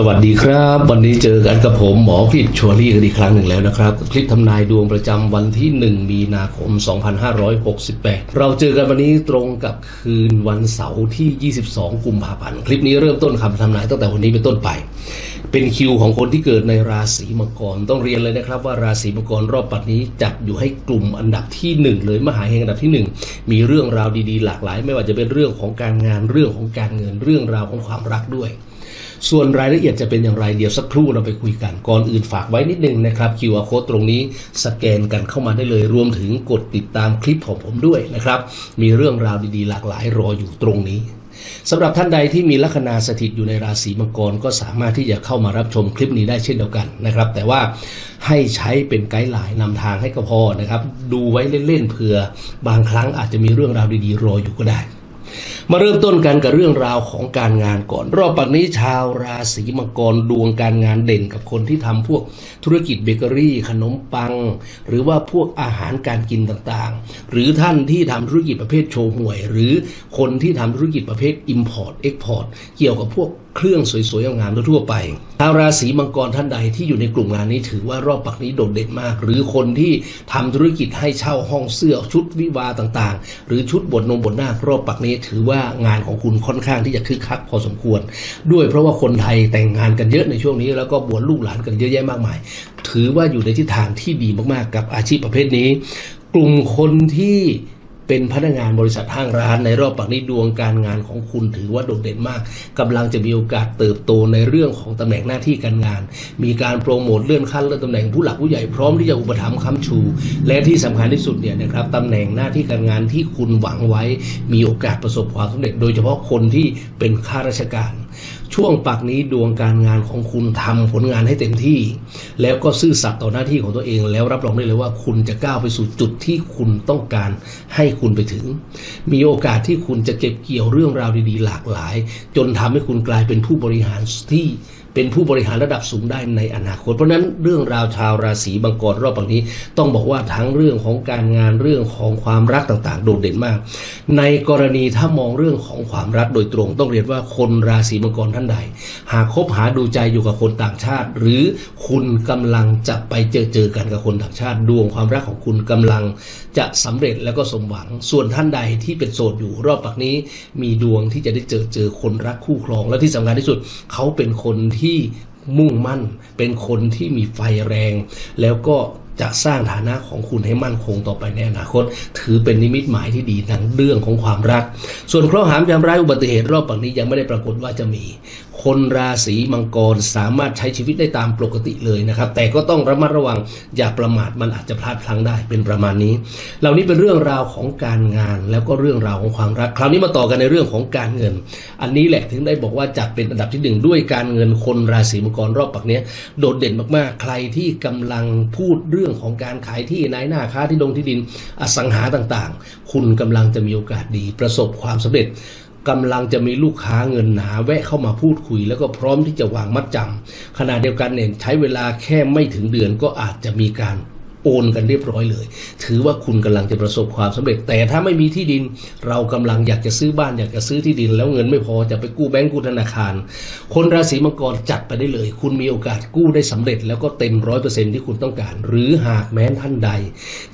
สวัสดีครับ วันนี้เจอกันกับผมหมอพิษชัวรี่กันอีกครั้งหนึ่งแล้วนะครับ คลิปทำนายดวงประจำวันที่ 1 มีนาคม 2568 เราเจอกันวันนี้ตรงกับคืนวันเสาร์ที่ 22 กุมภาพันธ์คลิปนี้เริ่มต้นคำทำนายตั้งแต่วันนี้เป็นต้นไป เป็นคิวของคนที่เกิดในราศีมังกรต้องเรียนเลยนะครับ ว่าราศีมังกรรอบปัดนี้จัดอยู่ให้กลุ่มอันดับที่หนึ่งเลยมหาเฮงอันดับที่หนึ่งมีเรื่องราวดีๆ หลากหลาย ไม่ว่าจะเป็นเรื่องของการงานเรื่องของการเงินเรื่องราวของความรักด้วย ส่วนรายละเอียดจะเป็นอย่างไรเดี๋ยวสักครู่เราไปคุยกัน ก่อนอื่นฝากไว้นิดนึงนะครับ QR code ตรงนี้สแกนกันเข้ามาได้เลย รวมถึงกดติดตามคลิปของผมด้วยนะครับ มีเรื่องราวดีๆ หลากหลายรออยู่ตรงนี้สำหรับท่านใดที่มีลัคนาสถิตอยู่ในราศีมังกรก็สามารถที่จะเข้ามารับชมคลิปนี้ได้เช่นเดียวกันนะครับ แต่ว่าให้ใช้เป็นไกด์ไลน์นำทางให้ก็พอนะครับ ดูไว้เล่นๆเผื่อบางครั้งอาจจะมีเรื่องราวดีๆรออยู่ก็ได้ มาเริ่มต้นกันกับเรื่องราวของการงานก่อน รอบปักนี้ชาวราศีมังกรดวงการงานเด่นกับคนที่ทำพวกธุรกิจเบเกอรี่ ขนมปัง หรือว่าพวกอาหารการกินต่างๆ หรือท่านที่ทำธุรกิจประเภทโชว์หวย หรือคนที่ทำธุรกิจประเภท Import Export เกี่ยวกับพวก เครื่องสวยๆงามๆทั่วไปชาวราศีมังกรท่านใดที่อยู่ในกลุ่มงานนี้ถือว่ารอบปักนี้โดดเด่นมาก หรือคนที่ทำธุรกิจให้เช่าห้องเสื้อชุดวิวาต่างๆ หรือชุดบทนมบทหน้ารอบปักนี้ถือว่างานของคุณค่อนข้างที่จะคึกคักพอสมควร ด้วยเพราะว่าคนไทยแต่งงานกันเยอะในช่วงนี้แล้วก็บวชลูกหลานกันเยอะแยะมากมาย ถือว่าอยู่ในทิศทางที่ดีมากๆ กับอาชีพประเภทนี้ กลุ่มคนที่ เป็นพนักงานบริษัทห้างร้าน ในรอบปักนี้ดวงการงานของคุณถือว่าโดดเด่นมากกำลังจะมีโอกาสเติบโตในเรื่องของตำแหน่งหน้าที่การงาน มีการโปรโมทเลื่อนขั้นเลื่อนตำแหน่งผู้หลักผู้ใหญ่พร้อมที่จะอุปถัมภ์ค้ำชู และที่สำคัญที่สุดเนี่ยนะครับตำแหน่งหน้าที่การงานที่คุณหวังไว้ มีโอกาสประสบความสำเร็จ โดยเฉพาะคนที่เป็นข้าราชการ ช่วงปักนี้ดวงการงานของคุณทำผลงานให้เต็มที่ แล้วก็ซื่อสัตย์ต่อหน้าที่ของตัวเอง แล้วรับรองได้เลยว่าคุณจะก้าวไปสู่จุดที่คุณต้องการให้คุณไปถึง มีโอกาสที่คุณจะเก็บเกี่ยวเรื่องราวดีๆ หลากหลาย จนทำให้คุณกลายเป็นผู้บริหารที่เป็นผู้บริหารระดับสูงได้ในอนาคต เพราะฉะนั้นเรื่องราวชาวราศีบังกรรอบปังนี้ ต้องบอกว่าทั้งเรื่องของการงานเรื่องของความรักต่างๆ โดดเด่นมาก ในกรณีถ้ามองเรื่องของความรักโดยตรง ต้องเรียนว่าคนราศีมังกรท่านใด หากคบหาดูใจอยู่กับคนต่างชาติ หรือคุณกำลังจะไปเจอเจอกันกับคนต่างชาติดวงความรักของคุณกำลังจะสำเร็จแล้วก็สมหวัง ส่วนท่านใดที่เป็นโสดอยู่รอบปักนี้ มีดวงที่จะได้เจอเจอคนรักคู่ครอง และที่สำคัญที่สุดเขาเป็นคนที่มุ่งมั่น เป็นคนที่มีไฟแรง แล้วก็ จะสร้างฐานะของคุณให้มั่นคงต่อไปในอนาคต ถือเป็นนิมิตหมายที่ดีทางเรื่องของความรัก ส่วนเคราะห์หามยามร้ายอุบัติเหตุรอบปักนี้ยังไม่ได้ปรากฏว่าจะมี คนราศีมังกรสามารถใช้ชีวิตได้ตามปกติเลยนะครับ แต่ก็ต้องระมัดระวังอย่าประมาทมันอาจจะพลาดพลั้งได้เป็นประมาณนี้ เหล่านี้เป็นเรื่องราวของการงานแล้วก็เรื่องราวของความรัก คราวนี้มาต่อกันในเรื่องของการเงิน อันนี้แหละถึงได้บอกว่าจัดเป็นอันดับที่หนึ่งด้วยการเงินคนราศีมังกรรอบปักเนี้ยโดดเด่นมากๆ ใครที่กำลังพูดเรื่องของการขายที่นายหน้าค้าที่ดงที่ดินอสังหาต่างๆ คุณกำลังจะมีโอกาสดีประสบความสำเร็จ กำลังจะมีลูกค้าเงินหนาแวะเข้ามาพูดคุย แล้วก็พร้อมที่จะวางมัดจำขณะเดียวกันเนี่ยใช้เวลาแค่ไม่ถึงเดือนก็อาจจะมีการ โอนกันเรียบร้อยเลย ถือว่าคุณกำลังจะประสบความสำเร็จ แต่ถ้าไม่มีที่ดินเรากำลังอยากจะซื้อบ้านอยากจะซื้อที่ดิน แล้วเงินไม่พอจะไปกู้แบงก์กู้ธนาคาร คนราศีมังกรจัดไปได้เลย คุณมีโอกาสกู้ได้สำเร็จ แล้วก็เต็มร้อยเปอร์เซ็นที่คุณต้องการ หรือหากแม้นท่านใด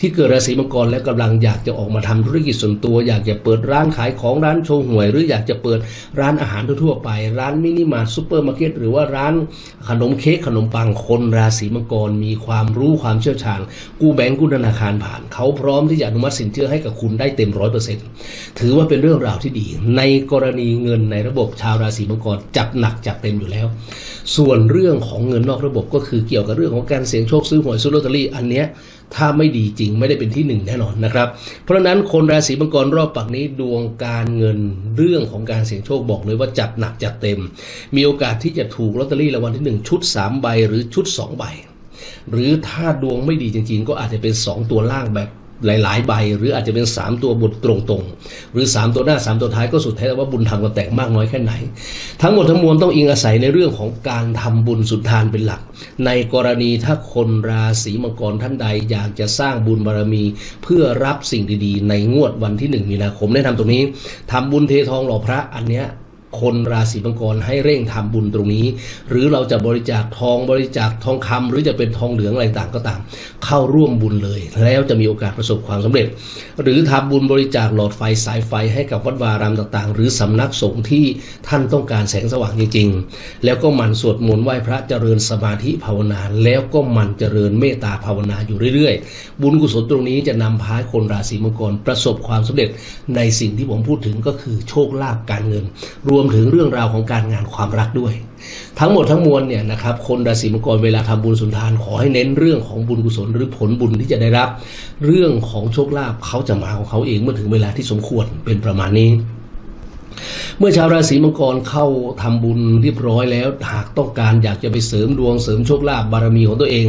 ที่เกิดราศีมังกรและกำลังอยากจะออกมาทำธุรกิจส่วนตัว อยากจะเปิดร้านขายของร้านโชว์หวย หรืออยากจะเปิดร้านอาหารทั่วไป ร้านมินิมาร์ทซูเปอร์มาร์เก็ตหรือว่าร้านขนมเค้กขนมปังคนราศีมังกรมีความรู้ความเชี่ยวชาญกู้แบงก์กู้ธนาคารผ่าน เขาพร้อมที่จะอนุมัติสินเชื่อให้กับคุณได้เต็มร้อยเปอร์เซ็นต์ถือว่าเป็นเรื่องราวที่ดี ในกรณีเงินในระบบชาวราศีมังกรจัดหนักจัดเต็มอยู่แล้ว ส่วนเรื่องของเงินนอกระบบก็คือเกี่ยวกับเรื่องของการเสี่ยงโชคซื้อหวยซื้อลอตเตอรี่อันเนี้ยถ้าไม่ดีจริงไม่ได้เป็นที่หนึ่งแน่นอนนะครับ เพราะฉะนั้นคนราศีมังกรรอบปักนี้ดวงการเงินเรื่องของการเสี่ยงโชคบอกเลยว่าจัดหนักจัดเต็ม มีโอกาสที่จะถูกลอตเตอรี่รางวัลที่หนึ่งชุดสามใบหรือชุดสองใบ หรือถ้าดวงไม่ดีจริงๆ ก็อาจจะเป็น 2 ตัวล่างแบบหลาย ๆ ใบ หรืออาจจะเป็น 3 ตัวบทตรงๆ หรือ 3 ตัวหน้า 3 ตัวท้ายก็สุดแท้แต่ว่าบุญทำกันแต่งมากน้อยแค่ไหน ทั้งหมดทั้งมวลต้องอิงอาศัยในเรื่องของการทำบุญสุดทานเป็นหลัก ในกรณีถ้าคนราศีมังกรท่านใดอยากจะสร้างบุญบารมี เพื่อรับสิ่งดีๆ ในงวดวันที่ 1 มีนาคมแนะนำตรงนี้ทำบุญเททองหล่อพระอันเนี้ย คนราศีมังกรให้เร่งทำบุญตรงนี้ หรือเราจะบริจาคทองบริจาคทองคำหรือจะเป็นทองเหลืองอะไรต่างก็ตาม เข้าร่วมบุญเลย แล้วจะมีโอกาสประสบความสำเร็จ หรือทำบุญบริจาคหลอดไฟสายไฟให้กับวัดวารามต่างๆ หรือสำนักสงฆ์ที่ท่านต้องการแสงสว่างจริงๆ แล้วก็หมันสวดมนต์ไหว้พระเจริญสมาธิภาวนา แล้วก็หมันเจริญเมตตาภาวนาอยู่เรื่อยๆ บุญกุศลตรงนี้จะนำพาให้คนราศีมังกรประสบความสำเร็จในสิ่งที่ผมพูดถึงก็คือโชคลาภการเงิน รวมถึงเรื่องราวของการงานความรักด้วย ทั้งหมดทั้งมวลเนี่ยนะครับคนราศีมังกรเวลาทำบุญสุนทานขอให้เน้นเรื่องของบุญกุศลหรือผลบุญที่จะได้รับ เรื่องของโชคลาภเขาจะมาของเขาเองเมื่อถึงเวลาที่สมควรเป็นประมาณนี้ เมื่อชาวราศีมังกรเข้าทำบุญเรียบร้อยแล้ว หากต้องการอยากจะไปเสริมดวงเสริมโชคลาภบารมีของตัวเอง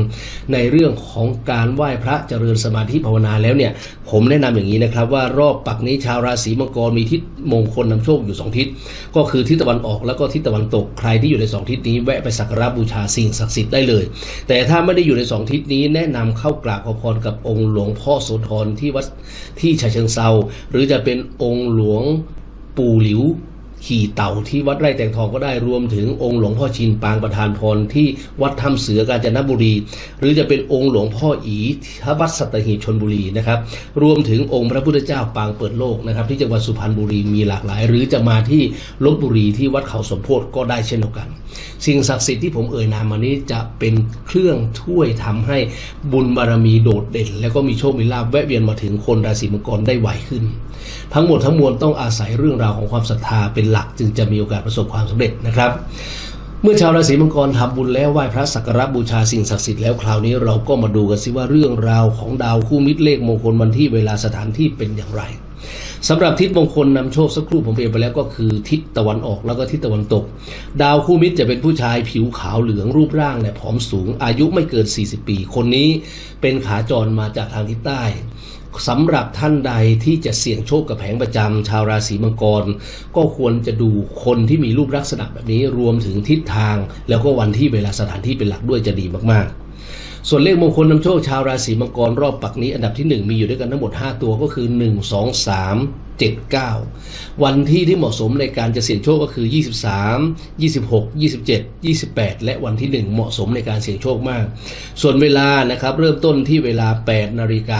ในเรื่องของการไหว้พระเจริญสมาธิภาวนาแล้วเนี่ย ผมแนะนำอย่างนี้นะครับว่ารอบปักนี้ชาวราศีมังกรมีทิศมงคลนำโชคอยู่สองทิศ ก็คือทิศตะวันออกแล้วก็ทิศตะวันตกใครที่อยู่ในสองทิศนี้แวะไปสักการะบูชาสิ่งศักดิ์สิทธิ์ได้เลย แต่ถ้าไม่ได้อยู่ในสองทิศนี้แนะนำเข้ากราบขอพรกับองค์หลวงพ่อโสธรที่วัดที่ฉะเชิงเซาหรือจะเป็นองค์หลวง ปู่หลิว ขี่เต่าที่วัดไร่แตงทองก็ได้รวมถึงองค์หลวงพ่อชินปางประธานพรที่วัดถ้ำเสือกาญจนบุรี หรือจะเป็นองค์หลวงพ่ออีที่วัดสัตหีบชนบุรีนะครับ รวมถึงองค์พระพุทธเจ้าปางเปิดโลกนะครับ ที่จังหวัดสุพรรณบุรีมีหลากหลาย หรือจะมาที่ลบบุรีที่วัดเขาสมโพธิก็ได้เช่นเดียวกัน สิ่งศักดิ์สิทธิ์ที่ผมเอ่ยนามมานี้จะเป็นเครื่องช่วยทำให้บุญบารมีโดดเด่น แล้วก็มีโชคมีลาภแวะเวียนมาถึงคนราศีมังกรได้ไวขึ้น ทั้งหมดทั้งมวลต้องอาศัยเรื่องราวของความศรัทธาเป็นหลักจึงจะมีโอกาสประสบความสำเร็จนะครับ เมื่อชาวราศีมังกรทำบุญแล้วไหว้พระสักการะบูชาสิ่งศักดิ์สิทธิ์แล้วคราวนี้เราก็มาดูกันสิว่าเรื่องราวของดาวคู่มิตรเลขมงคลวันที่เวลาสถานที่เป็นอย่างไรสำหรับทิศมงคลนำโชคสักครู่ผมเรียนไปแล้วก็คือทิศตะวันออกแล้วก็ทิศตะวันตก ดาวคู่มิตรจะเป็นผู้ชายผิวขาวเหลืองรูปร่างเนี่ยผอมสูง อายุไม่เกิน 40 ปี คนนี้เป็นขาจรมาจากทางทิศใต้ สำหรับท่านใดที่จะเสี่ยงโชคกับแผงประจำชาวราศีมังกร ก็ควรจะดูคนที่มีรูปลักษณะแบบนี้รวมถึงทิศทาง แล้วก็วันที่เวลาสถานที่เป็นหลักด้วยจะดีมากๆ ส่วนเลขมงคลนำโชคชาวราศีมังกรรอบปักนี้อันดับที่ 1 มีอยู่ด้วยกันทั้งหมด 5 ตัวก็คือ 1 2 3 7 9 วันที่ที่เหมาะสมในการจะเสี่ยงโชคก็คือ 23 26 27 28 และวันที่ 1 เหมาะสมในการเสี่ยงโชคมาก ส่วนเวลานะครับเริ่มต้นที่เวลา 8 นาฬิก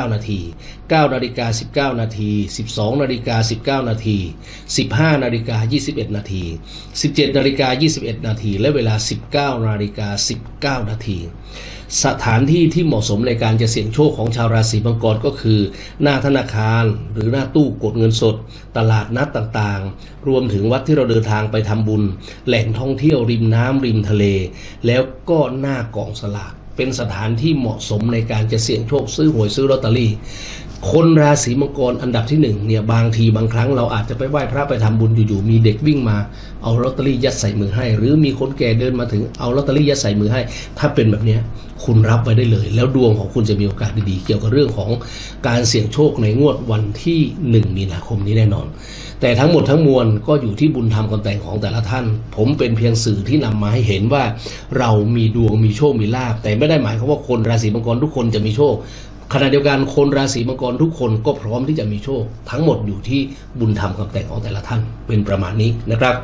า 19 นาที 9 นาฬิกา 19 นาที 12 นาฬิกา 19 นาที 15 นาฬิกา 21 นาที 17 นาฬิกา 21 นาที และเวลา 19 นาฬิกา 19 นาที สถานที่ที่เหมาะสมในการจะเสี่ยงโชคของชาวราศีมังกรก็คือ หน้าธนาคารหรือหน้าตู้กดเงินสด ตลาดนัดต่างๆ รวมถึงวัดที่เราเดินทางไปทำบุญ แหล่งท่องเที่ยวริมน้ำริมทะเล แล้วก็หน้ากองสลากเป็นสถานที่เหมาะสมในการจะเสี่ยงโชคซื้อหวยซื้อลอตเตอรี่ คนราศีมังกรอันดับที่หนึ่งเนี่ยบางทีบางครั้งเราอาจจะไปไหว้พระไปทำบุญอยู่ๆมีเด็กวิ่งมาเอาลอตเตอรี่ยัดใส่มือให้ หรือมีคนแก่เดินมาถึงเอาลอตเตอรี่ยัดใส่มือให้ ถ้าเป็นแบบนี้คุณรับไว้ได้เลย แล้วดวงของคุณจะมีโอกาสดีๆ เกี่ยวกับเรื่องของการเสี่ยงโชคในงวดวันที่ 1 มีนาคมนี้แน่นอน แต่ทั้งหมดทั้งมวลก็อยู่ที่บุญธรรมกำแต่งของแต่ละท่าน ผมเป็นเพียงสื่อที่นำมาให้เห็นว่า เรามีดวงมีโชคมีลาภแต่ไม่ได้หมายความว่าคนราศีมังกรทุกคนจะมีโชค ขณะเดียวกันคนราศีมังกรทุกคนก็พร้อมที่จะมีโชค ทั้งหมดอยู่ที่บุญธรรมคำแต่งของแต่ละท่านเป็นประมาณนี้นะครับ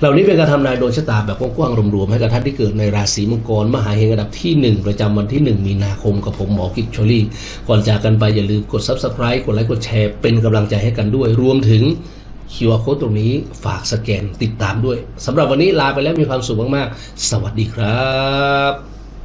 เหล่านี้เป็นการทำนายโดยชะตาแบบกว้างๆรวมๆให้กับท่านที่เกิดในราศีมังกรมหาเฮงอันดับที่ 1 ประจำวันที่ 1 มีนาคมกับผมหมอกิจชลี่ ก่อนจากกันไปอย่าลืมกด subscribe กดไลค์กดแชร์เป็นกำลังใจให้กันด้วย รวมถึง QR code ตรงนี้ฝากสแกนติดตามด้วยสำหรับวันนี้ลาไปแล้วมีความสุขมากๆ สวัสดีครับ